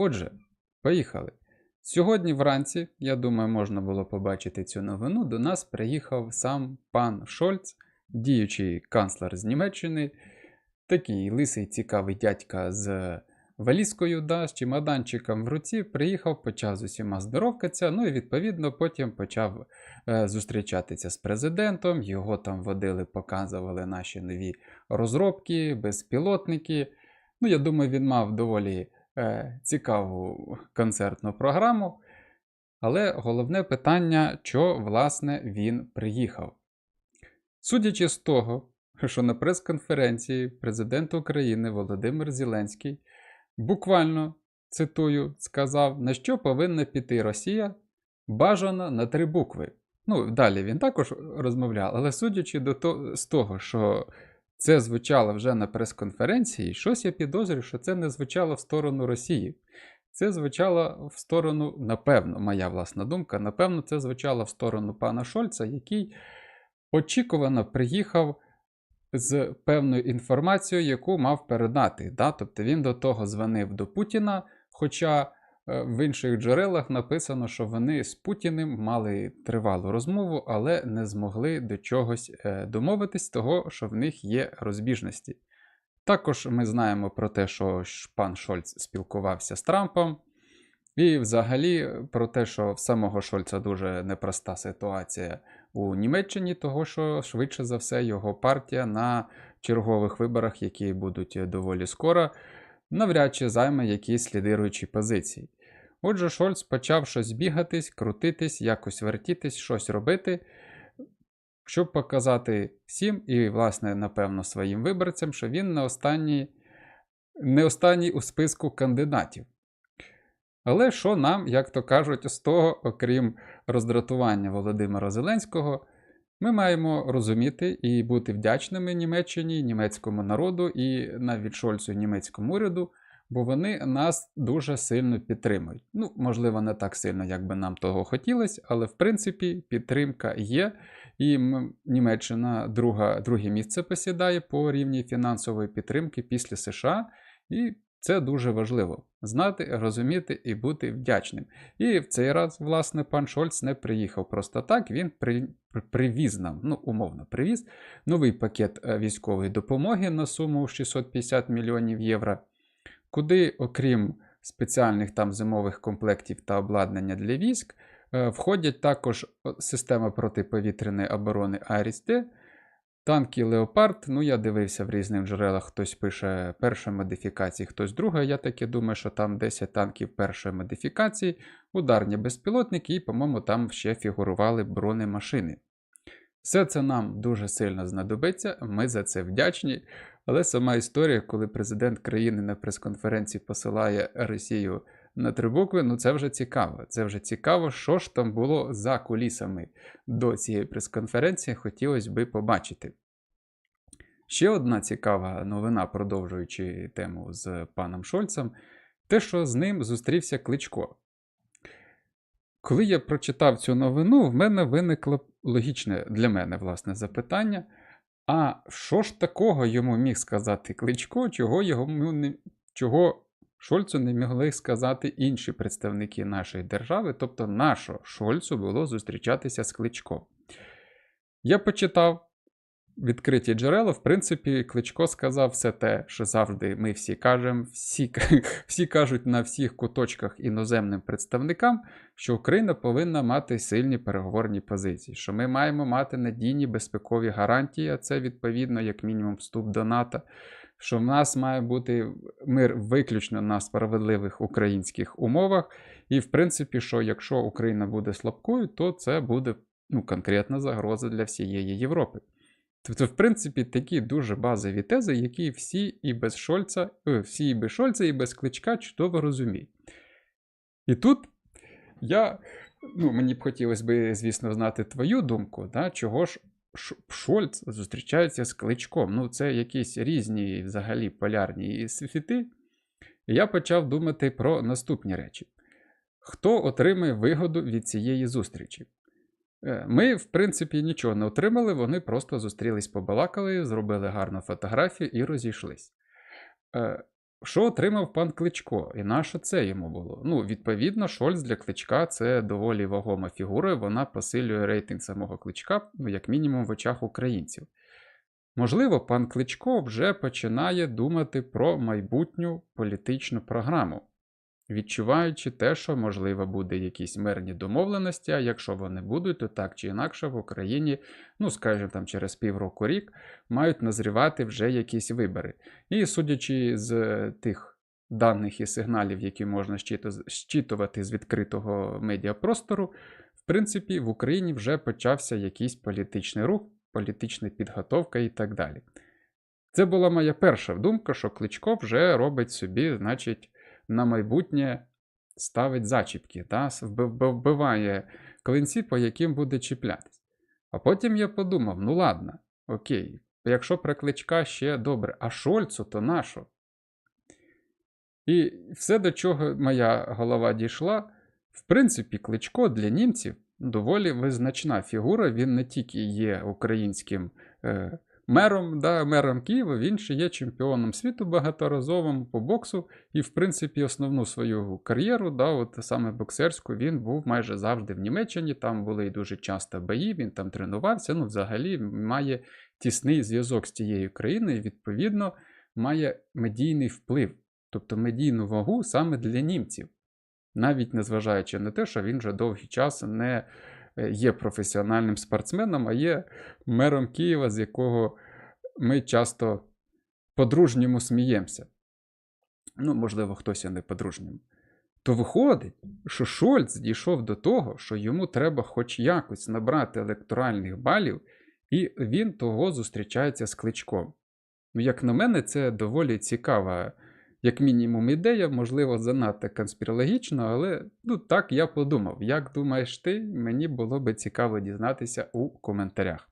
Отже, поїхали. Сьогодні вранці, я думаю, можна було побачити цю новину. До нас приїхав сам пан Шольц, діючий канцлер з Німеччини, такий лисий цікавий дядька з валізкою, да, з чемоданчиком в руці, приїхав, почав з усіма здоровкатися, ну і відповідно потім почав е, зустрічатися з президентом. Його там водили, показували наші нові розробки, безпілотники. Ну, я думаю, він мав доволі цікаву концертну програму. Але головне питання, що власне він приїхав. Судячи з того, що на прес-конференції президент України Володимир Зеленський буквально цитую, сказав, на що повинна піти Росія бажано на три букви. Ну, далі він також розмовляв, але судячи до то, з того, що це звучало вже на прес-конференції, щось я підозрюю, що це не звучало в сторону Росії. Це звучало в сторону, напевно, моя власна думка, напевно, це звучало в сторону пана Шольца, який очікувано приїхав з певною інформацією, яку мав передати. Да? Тобто він до того дзвонив до Путіна, хоча в інших джерелах написано, що вони з Путіним мали тривалу розмову, але не змогли до чогось е, домовитись, того, що в них є розбіжності. Також ми знаємо про те, що пан Шольц спілкувався з Трампом, і взагалі про те, що в самого Шольца дуже непроста ситуація у Німеччині, того що швидше за все його партія на чергових виборах, які будуть доволі скоро, навряд чи займе якісь лідируючі позиції. Отже, Шольц почав щось бігатись, крутитись, якось вертітись, щось робити, щоб показати всім і, власне, напевно, своїм виборцям, що він не останній, не останній у списку кандидатів. Але що нам, як то кажуть, з того, окрім роздратування Володимира Зеленського, ми маємо розуміти і бути вдячними Німеччині, німецькому народу і навіть Шольцу німецькому уряду, бо вони нас дуже сильно підтримують. Ну, можливо, не так сильно, як би нам того хотілося, але в принципі підтримка є. І Німеччина друга, друге місце посідає по рівні фінансової підтримки після США. І це дуже важливо знати, розуміти і бути вдячним. І в цей раз, власне, пан Шольц не приїхав просто так. Він при, при- привіз нам, ну, умовно, привіз новий пакет е, військової допомоги на суму 650 мільйонів євро, куди, окрім спеціальних там зимових комплектів та обладнання для військ, е, входять також система протиповітряної оборони Арісте, Танки Леопард, ну я дивився в різних джерелах, хтось пише першої модифікації, хтось друга. Я таки думаю, що там 10 танків першої модифікації, ударні безпілотники, і, по-моєму, там ще фігурували бронемашини. Все це нам дуже сильно знадобиться, ми за це вдячні. Але сама історія, коли президент країни на прес-конференції посилає Росію на три букви, ну це вже цікаво. Це вже цікаво, що ж там було за кулісами до цієї прес-конференції, хотілося би побачити. Ще одна цікава новина, продовжуючи тему з паном Шольцем, те, що з ним зустрівся Кличко. Коли я прочитав цю новину, в мене виникло логічне для мене власне запитання: а що ж такого йому міг сказати Кличко, чого йому не, чого Шольцу не могли сказати інші представники нашої держави, тобто нашого Шольцу було зустрічатися з Кличко. Я почитав відкриті джерела, в принципі, Кличко сказав все те, що завжди ми всі кажемо, всі, всі кажуть на всіх куточках іноземним представникам, що Україна повинна мати сильні переговорні позиції, що ми маємо мати надійні безпекові гарантії, а це відповідно, як мінімум, вступ до НАТО. Що в нас має бути мир виключно на справедливих українських умовах, і в принципі, що якщо Україна буде слабкою, то це буде ну, конкретна загроза для всієї Європи. Тобто, в принципі, такі дуже базові тези, які всі і без Шольца, е, всі і без Шольца, і без кличка чудово розуміють. І тут я, ну, мені б хотілося б, звісно, знати твою думку, да, чого ж Шольц зустрічається з кличком. Ну, це якісь різні взагалі полярні світи. І я почав думати про наступні речі: хто отримає вигоду від цієї зустрічі? Е, Ми, в принципі, нічого не отримали, вони просто зустрілись, побалакали, зробили гарну фотографію і розійшлись. Е, Що отримав пан Кличко? І на що це йому було? Ну, відповідно, Шольц для Кличка це доволі вагома фігура, вона посилює рейтинг самого Кличка, ну, як мінімум, в очах українців. Можливо, пан Кличко вже починає думати про майбутню політичну програму, відчуваючи те, що, можливо, буде якісь мирні домовленості, а якщо вони будуть, то так чи інакше в Україні, ну, скажімо, там через півроку рік, мають назрівати вже якісь вибори. І судячи з тих даних і сигналів, які можна щитувати з відкритого медіапростору, в принципі, в Україні вже почався якийсь політичний рух, політична підготовка і так далі. Це була моя перша думка, що Кличко вже робить собі, значить, на майбутнє ставить зачіпки, та? вбиває клинці, по яким буде чіплятись. А потім я подумав: ну ладно, окей, якщо про Кличка ще добре, а Шольцу то нащо? І все, до чого моя голова дійшла, в принципі, Кличко для німців доволі визначна фігура. Він не тільки є українським е, мером, да, мером Києва, він ще є чемпіоном світу багаторазовим по боксу. І, в принципі, основну свою кар'єру, да, от саме боксерську, він був майже завжди в Німеччині. Там були і дуже часто бої, він там тренувався. Ну, взагалі, має тісний зв'язок з тією країною, і, відповідно, має медійний вплив, тобто медійну вагу саме для німців. Навіть незважаючи на те, що він вже довгий час не є професіональним спортсменом, а є мером Києва, з якого ми часто по-дружньому сміємося. Ну, можливо, хтось і не по-дружньому. То виходить, що Шольц дійшов до того, що йому треба хоч якось набрати електоральних балів, і він того зустрічається з кличком. Ну, як на мене, це доволі цікава, як мінімум, ідея, можливо, занадто конспірологічно, але ну, так я подумав. Як думаєш ти, мені було би цікаво дізнатися у коментарях.